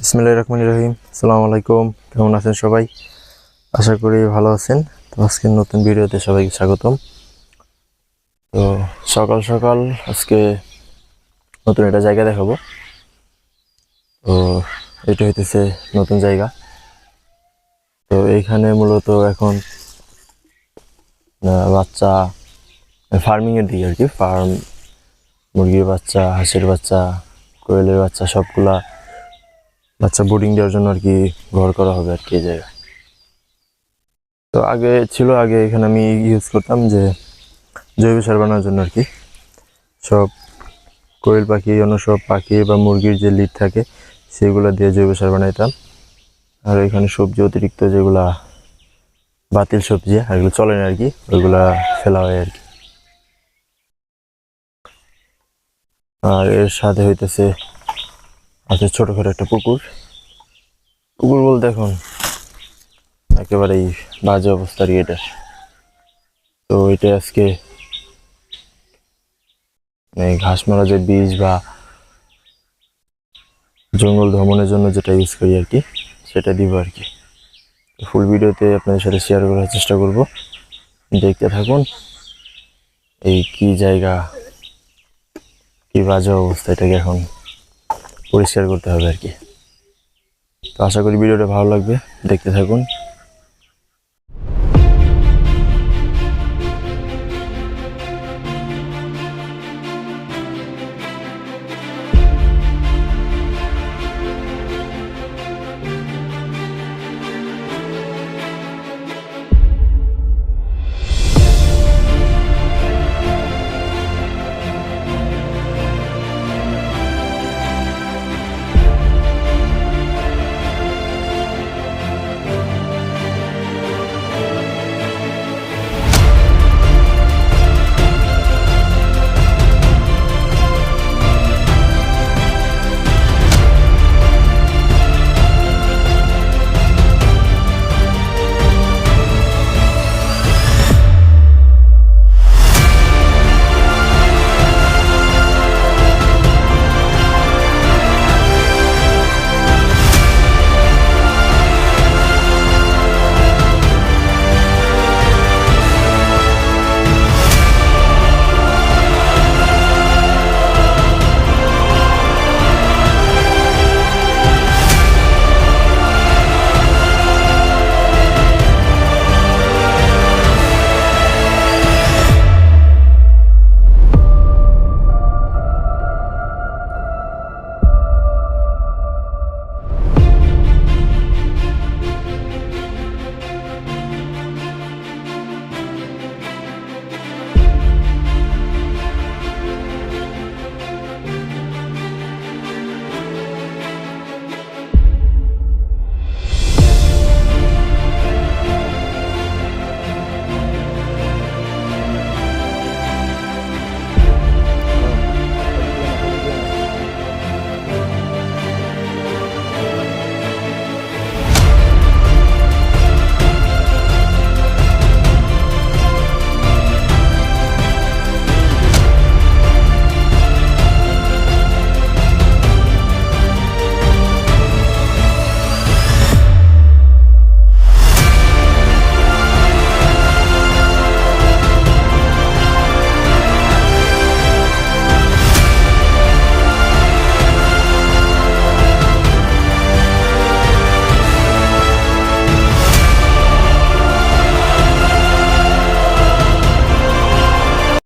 বিসমিল্লাহির রহমানির রহিম। আসসালামু আলাইকুম কেমন আছেন সবাই? আশা করি ভালো আছেন। তো আজকে নতুন ভিডিওতে সবাইকে স্বাগতম। তো সকাল সকাল আজকে নতুন একটা জায়গা দেখাবো। তো এটা হইতেছে নতুন জায়গা। তো এইখানে মূলত এখন বাচ্চা ফার্মিংয়ের দিকে আর কি। ফার্ম, মুরগির বাচ্চা, হাঁসের বাচ্চা, কোয়েলের বাচ্চা সবগুলা বাচ্চা বোর্ডিং দেওয়ার জন্য আর কি ঘর করা হবে আর কি এই জায়গায়। তো আগে ছিল, আগে এখানে আমি ইউজ করতাম যে জৈব সার বানানোর জন্য আর কি। সব কোয়েল পাখি, অন্য সব পাখি বা মুরগির যে লিড থাকে, সেগুলো দিয়ে জৈব সার বানাইতাম। আর এখানে সবজি অতিরিক্ত যেগুলা বাতিল সবজি এগুলো চলে না আর কি, ওইগুলা ফেলা হয় আর কি। আর এর সাথে হইতেছে আছে ছোটখাটো একটা পুকুর। পুকুর বলতে এখন একেবারেই বাজে অবস্থা আর কি এটার তো এটা আজকে ঘাস মারা যে বীজ বা জঙ্গল ভ্রমণের জন্য যেটা ইউজ করি আর কি, সেটা দিব আর কি। ফুল ভিডিওতে আপনাদের সাথে শেয়ার করার চেষ্টা করব। দেখতে থাকুন এই কি জায়গা, কি বাজে অবস্থা এটাকে এখন। পরিষ্কার করতে হবে আর কি। তো আশা করি ভিডিওটা ভালো লাগবে। দেখতে থাকুন।